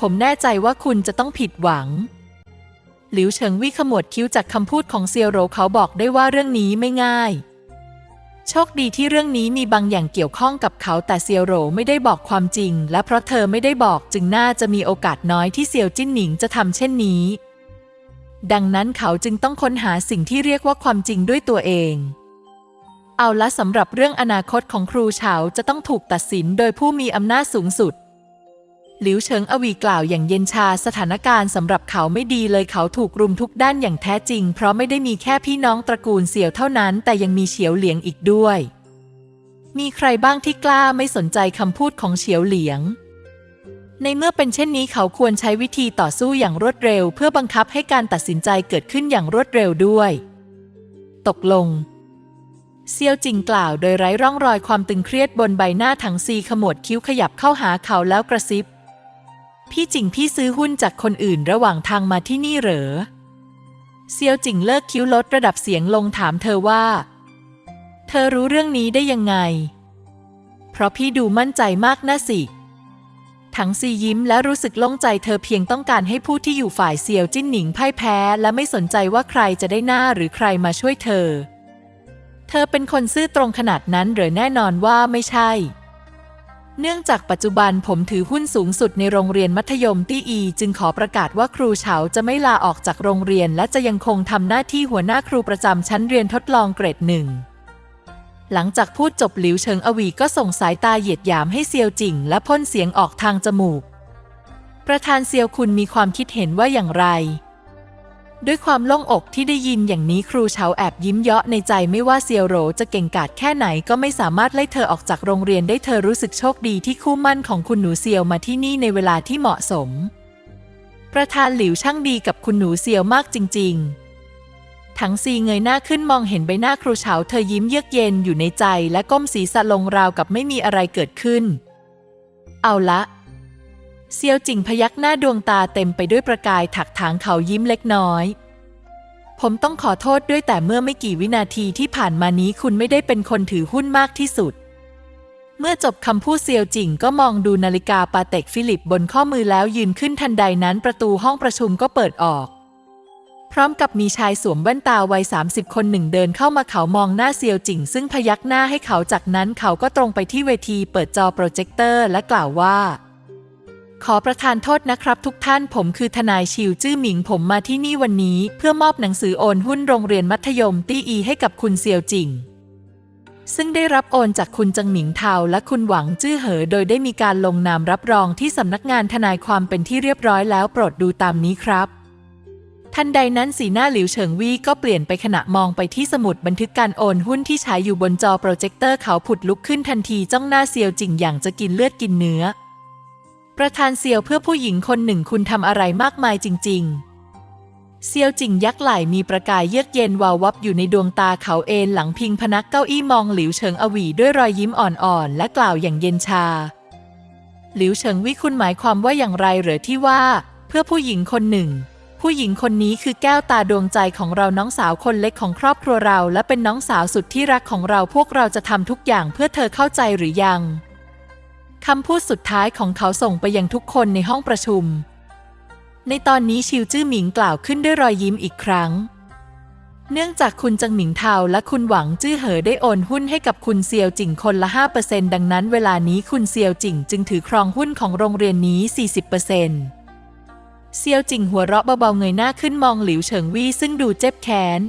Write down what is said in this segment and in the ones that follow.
ผมแน่ใจว่าคุณจะต้องผิดหวัง หลิวเฉิงวิขมวดคิ้วจากคำพูดของเซียวโรเขาบอกได้ว่าเรื่องนี้ไม่ง่าย โชคดีที่เรื่องนี้มีบางอย่างเกี่ยวข้องกับเขาแต่เซียวโรไม่ได้บอกความจริง และเพราะเธอไม่ได้บอกจึงน่าจะมีโอกาสน้อยที่เซียวจิ้นหนิงจะทำเช่นนี้ ดังนั้นเขาจึงต้องค้นหาสิ่งที่เรียกว่าความจริงด้วยตัวเองเอาละสำหรับเรื่องอนาคตของครูเฉาจะต้องถูกตัดสินโดยผู้มีอำนาจสูงสุด หลิวเฉิงอวีกล่าวอย่างเย็นชาสถานการณ์สำหรับเขาไม่ดีเลยเขาถูกรุมทุกด้านอย่างแท้จริง เพราะไม่ได้มีแค่พี่น้องตระกูลเสี่ยวเท่านั้น แต่ยังมีเฉียวเหลียงอีกด้วย มีใครบ้างที่กล้าไม่สนใจคำพูดของเฉียวเหลียง ในเมื่อเป็นเช่นนี้เขาควรใช้วิธีต่อสู้อย่างรวดเร็ว เพื่อบังคับให้การตัดสินใจเกิดขึ้นอย่างรวดเร็วด้วย ตกลงเซียวจิงกล่าวโดยไร้ร่องรอยความตึงเครียดบนใบหน้าถังซีขมวดคิ้วขยับเข้าหาเขาแล้วกระซิบ พี่จิงพี่ซื้อหุ้นจากคนอื่นระหว่างทางมาที่นี่เหรอ เซียวจิงเลิกคิ้วลดระดับเสียงลงถามเธอว่า เธอรู้เรื่องนี้ได้ยังไง เพราะพี่ดูมั่นใจมากนะสิถังซียิ้มและรู้สึกโล่งใจเธอเพียงต้องการให้ผู้ที่อยู่ฝ่ายเซียวจิ้นหนิงพ่ายแพ้ และไม่สนใจว่าใครจะได้หน้าหรือใครมาช่วยเธอ เธอเป็นคนซื่อตรงขนาดนั้นหรือแน่นอนว่าไม่ใช่ เนื่องจากปัจจุบันผมถือหุ้นสูงสุดในโรงเรียนมัธยมตี้อี จึงขอประกาศว่าครูเฉาจะไม่ลาออกจากโรงเรียน และจะยังคงทำหน้าที่หัวหน้าครูประจำชั้นเรียนทดลองเกรดหนึ่งหลังจากพูดจบหลิวเฉิงอวีก็ส่งสายตาเหยียดหยามให้เซียวจิงและพ่นเสียงออกทางจมูก ประธานเซียวคุณมีความคิดเห็นว่าอย่างไร ด้วยความโล่งอกที่ได้ยินอย่างนี้ครูเฉาแอบยิ้มเยาะในใจไม่ว่าเซียวโรจะเก่งกาจแค่ไหนก็ไม่สามารถไล่เธอออกจากโรงเรียนได้เธอรู้สึกโชคดีที่คู่มั่นของคุณหนูเซียวมาที่นี่ในเวลาที่เหมาะสม ประธานหลิวช่างดีกับคุณหนูเซียวมากจริง ๆ ถังซีเงยหน้าขึ้นมองเห็นใบหน้าครูเฉาเธอยิ้มเยือกเย็นอยู่ในใจและก้มศีรษะลงราวกับไม่มีอะไรเกิดขึ้น เอาละ เซียวจิงพยักหน้าดวงตาเต็มไปด้วยประกายถักถางเขายิ้มเล็กน้อย ผมต้องขอโทษด้วยแต่เมื่อไม่กี่วินาทีที่ผ่านมานี้คุณไม่ได้เป็นคนถือหุ้นมากที่สุด เมื่อจบคำพูดเซียวจิงก็มองดูนาฬิกาปาเต็กฟิลิปบนข้อมือแล้วยืนขึ้นทันใดนั้นประตูห้องประชุมก็เปิดออก พร้อมกับมีชายสวมแว่นตาวัย 30 คนหนึ่งเดินเข้ามาเขามองหน้าเซียวจิงซึ่งพยักหน้าให้เขาจากนั้นเขาก็ตรงไปที่เวทีเปิดจอโปรเจคเตอร์และกล่าวว่า ขอประทานโทษนะครับทุกท่านผมคือทนายชิวจื้อหมิงผมมาที่นี่วันนี้เพื่อมอบหนังสือโอนหุ้นโรงเรียนมัธยมตี้อีให้กับคุณเซียวจิง ซึ่งได้รับโอนจากคุณจังหมิงเทาและคุณหวังจื้อเหอ โดยได้มีการลงนามรับรองที่สำนักงานทนายความเป็นที่เรียบร้อยแล้วโปรดดูตามนี้ครับทันใดนั้นสีหน้าหลิวเฉิงวี่ก็เปลี่ยนไปขณะมองไปที่สมุดบันทึกการโอนหุ้นที่ฉายอยู่บนจอโปรเจคเตอร์เขาผุดลุกขึ้นทันทีจ้องหน้าเซียวจิงอย่างจะกินเลือดกินเนื้อ ประธานเซียวเพื่อผู้หญิงคนหนึ่งคุณทำอะไรมากมายจริง ๆ เซียวจิงยักษ์ไหล่มีประกายเยือกเย็นวาววับอยู่ในดวงตาเขาเอนหลังพิงพนักเก้าอี้มองหลิวเฉิงอวีด้วยรอยยิ้มอ่อนๆ และกล่าวอย่างเย็นชา หลิวเฉิงวิคุณหมายความว่าอย่างไรเหรอที่ว่า เพื่อผู้หญิงคนหนึ่ง ผู้หญิงคนนี้คือแก้วตาดวงใจของเราน้องสาวคนเล็กของครอบครัวเรา และเป็นน้องสาวสุดที่รักของเราพวกเราจะทำทุกอย่างเพื่อเธอเข้าใจหรือยัง คำพูดสุดท้ายของเขาส่งไปยังทุกคนในห้องประชุม ในตอนนี้ชิวจื้อหมิงกล่าวขึ้นด้วยรอยยิ้มอีกครั้ง เนื่องจากคุณจังหมิงเทาและคุณหวังจื้อเหอได้โอนหุ้นให้กับคุณเซียวจิงคนละ5%ดังนั้นเวลานี้คุณเซียวจิงจึงถือครองหุ้นของโรงเรียนนี้ 40%เซียวจิงหัวเราะเบาๆเงยหน้าขึ้นมองหลิวเฉิงวี่ซึ่งดูเจ็บแค้น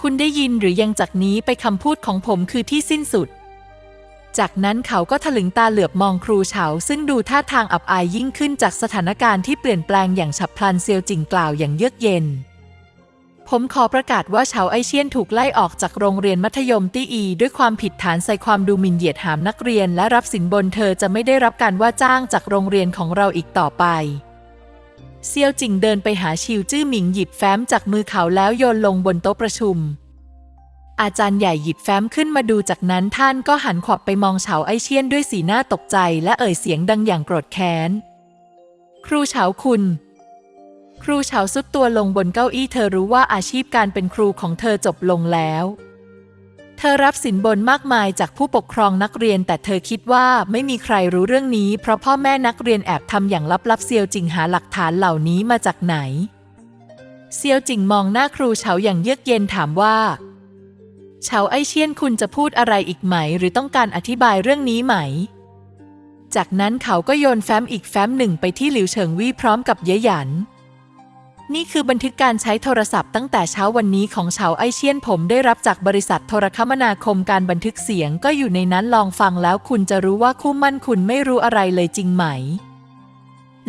คุณได้ยินหรือยังจากนี้ไปคำพูดของผมคือที่สิ้นสุด จากนั้นเขาก็ถลึงตาเหลือบมองครูเฉาซึ่งดูท่าทางอับอายยิ่งขึ้นจากสถานการณ์ที่เปลี่ยนแปลงอย่างฉับพลันเซียวจิงกล่าวอย่างเยือกเย็น ผมขอประกาศว่าเฉาไอเชียนถูกไล่ออกจากโรงเรียนมัธยมตี้อี ด้วยความผิดฐานใส่ความดูหมิ่นเหยียดหามนักเรียน และรับสินบนเธอจะไม่ได้รับการว่าจ้างจากโรงเรียนของเราอีกต่อไปเซียวจิงเดินไปหาชิวจื้อหมิงหยิบแฟ้มจากมือเขาแล้วโยนลงบนโต๊ะประชุม อาจารย์ใหญ่หยิบแฟ้มขึ้นมาดูจากนั้นท่านก็หันขวับไปมองเฉาไอเชียนด้วยสีหน้าตกใจและเอ่ยเสียงดังอย่างโกรธแค้น ครูเฉาคุณ ครูเฉาซุดตัวลงบนเก้าอี้เธอรู้ว่าอาชีพการเป็นครูของเธอจบลงแล้ว เธอรับสินบนมากมายจากผู้ปกครองนักเรียน แต่เธอคิดว่าไม่มีใครรู้เรื่องนี้ เพราะพ่อแม่นักเรียนแอบทำอย่างลับๆเซียวจิงหาหลักฐานเหล่านี้มาจากไหนเซียวจิงมองหน้าครูเฉาอย่างเยือกเย็นถามว่า เฉาไอเชียนคุณจะพูดอะไรอีกไหม หรือต้องการอธิบายเรื่องนี้ไหม จากนั้นเขาก็โยนแฟ้มอีกแฟ้มหนึ่งไปที่หลิวเฉิงวี่พร้อมกับเยหยัน นี่คือบันทึกการใช้โทรศัพท์ตั้งแต่เช้าวันนี้ของเฉาไอเชียนผมได้รับจากบริษัทโทรคมนาคมการบันทึกเสียงก็อยู่ในนั้นลองฟังแล้วคุณจะรู้ว่าคู่มั่นคุณไม่รู้อะไรเลยจริงไหม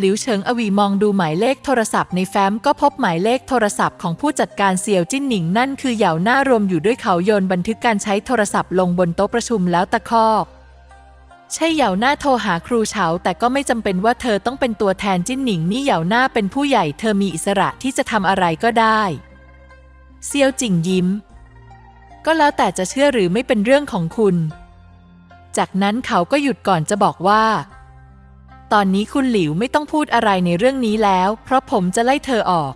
หลิวเฉิงอวีมองดูหมายเลขโทรศัพท์ในแฟ้มก็พบหมายเลขโทรศัพท์ของผู้จัดการเซียวจิ้นหนิงนั่นคือเหย่าหน้ารวมอยู่ด้วยเขาโยนบันทึกการใช้โทรศัพท์ลงบนโต๊ะประชุมแล้วตะคอกใช่เหย่าหน้าโทรหาครูเฉาแต่ก็ไม่จำเป็นว่าเธอต้องเป็นตัวแทนจิ้นหนิงนี่เหย่าหน้าเป็นผู้ใหญ่เธอมีอิสระที่จะทำอะไรก็ได้ เซียวจิงยิ้ม ก็แล้วแต่จะเชื่อหรือไม่เป็นเรื่องของคุณ จากนั้นเขาก็หยุดก่อนจะบอกว่า ตอนนี้คุณหลิวไม่ต้องพูดอะไรในเรื่องนี้แล้ว เพราะผมจะไล่เธอออก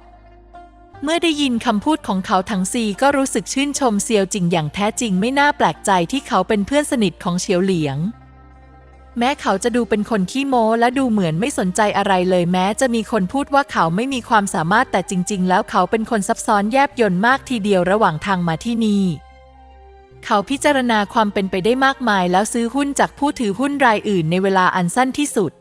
เมื่อได้ยินคำพูดของเขาทั้งซีก็รู้สึกชื่นชมเซียวจิงอย่างแท้จริงไม่น่าแปลกใจที่เขาเป็นเพื่อนสนิทของเฉียวเหลียง แม้เขาจะดูเป็นคนขี้โม้และดูเหมือนไม่สนใจอะไรเลยแม้จะมีคนพูดว่าเขาไม่มีความสามารถแต่จริง ๆ แล้วเขาเป็นคนซับซ้อนแยบยลมากทีเดียวระหว่างทางมาที่นี่เขาพิจารณาความเป็นไปได้มากมายแล้วซื้อหุ้นจากผู้ถือหุ้นรายอื่นในเวลาอันสั้นที่สุด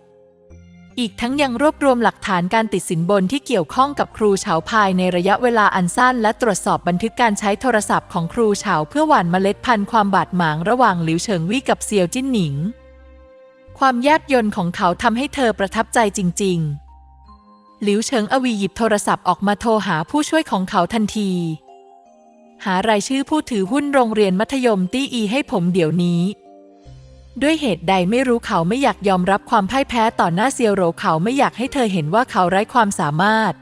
อีกทั้งยังรวบรวมหลักฐานการติดสินบนที่เกี่ยวข้องกับครูเฉาภายในระยะเวลาอันสั้น และตรวจสอบบันทึกการใช้โทรศัพท์ของครูเฉาเพื่อหว่านเมล็ดพันธุ์ความบาดหมางระหว่างหลิวเฉิงวี่กับเซียวจิ้นหนิง ความแยบยนต์ของเขาทำให้เธอประทับใจจริง ๆ หลิวเฉิงอวีหยิบโทรศัพท์ออกมาโทรหาผู้ช่วยของเขาทันที หารายชื่อผู้ถือหุ้นโรงเรียนมัธยมตี้อีให้ผมเดี๋ยวนี้ ด้วยเหตุใดไม่รู้เขาไม่อยากยอมรับความพ่ายแพ้ต่อหน้าเซียวโรเขาไม่อยากให้เธอเห็นว่าเขาไร้ความสามารถ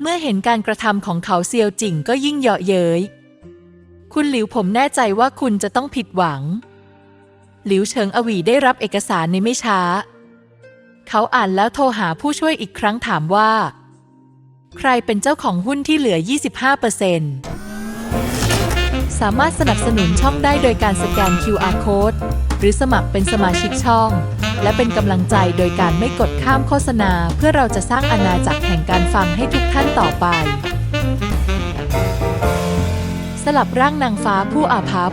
เมื่อเห็นการกระทำของเขาเซียวจิงก็ยิ่งเยาะเย้ยคุณหลิวผมแน่ใจว่าคุณจะต้องผิดหวัง หลิวเฉิงอวีได้รับเอกสารในไม่ช้า เขาอ่านแล้วโทรหาผู้ช่วยอีกครั้งถามว่า ใครเป็นเจ้าของหุ้นที่เหลือ 25% สามารถสนับสนุนช่องได้โดยการสแกน QR code หรือสมัครเป็นสมาชิกช่อง และเป็นกำลังใจโดยการไม่กดข้ามโฆษณา เพื่อเราจะสร้างอาณาจักรแห่งการฟังให้ทุกท่านต่อไป สลับร่างนางฟ้าผู้อาภัพ